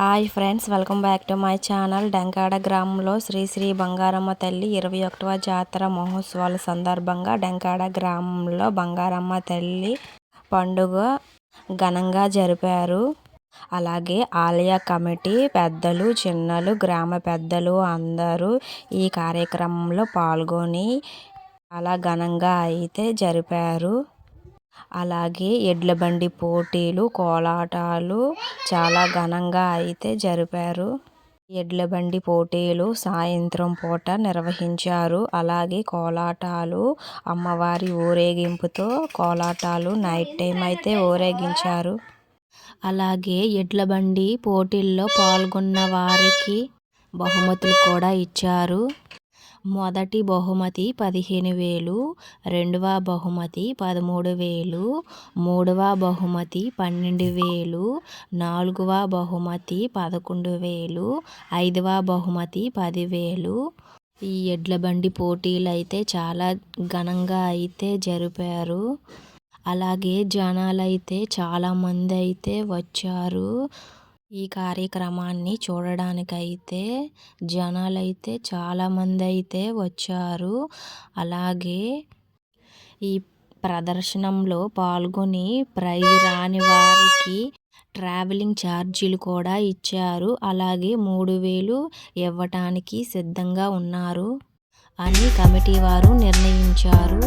Hi friends welcome back to my channel Denkada గ్రామంలో శ్రీ శ్రీ బంగారమ్మ తల్లి ఇరవై ఒకటవ జాతర మహోత్సవాల సందర్భంగా డెంకాడ గ్రామంలో బంగారమ్మ తల్లి పండుగ ఘనంగా జరిపారు. అలాగే ఆలయ కమిటీ పెద్దలు చిన్నలు గ్రామ పెద్దలు అందరూ ఈ కార్యక్రమంలో పాల్గొని చాలా ఘనంగా అయితే జరిపారు. అలాగే ఎడ్ల బండి పోటీలు కోలాటాలు చాలా ఘనంగా అయితే జరిపారు. ఎడ్ల బండి పోటీలు సాయంత్రం పూట నిర్వహించారు. అలాగే కోలాటాలు అమ్మవారి ఊరేగింపుతో కోలాటాలు నైట్ టైం అయితే ఊరేగించారు. అలాగే ఎడ్ల బండి పోటీల్లో పాల్గొన్న వారికి బహుమతులు కూడా ఇచ్చారు. మొదటి బహుమతి పదిహేను వేలు రెండవ బహుమతి పదమూడు వేలు మూడవ బహుమతి పన్నెండు వేలు నాలుగవ బహుమతి పదకొండు వేలు ఐదవ బహుమతి పదివేలు ఈ ఎడ్ల బండి పోటీలు అయితే చాలా ఘనంగా అయితే జరిపారు. అలాగే జనాలు అయితే చాలామంది అయితే వచ్చారు. ఈ కార్యక్రమాన్ని చూడడానికైతే జనాలైతే చాలామంది అయితే వచ్చారు. అలాగే ఈ ప్రదర్శనంలో పాల్గొని ప్రైజ్ రాని వారికి ట్రావెలింగ్ ఛార్జీలు కూడా ఇచ్చారు. అలాగే మూడు వేలు ఇవ్వటానికి సిద్ధంగా ఉన్నారు అని కమిటీ వారు నిర్ణయించారు.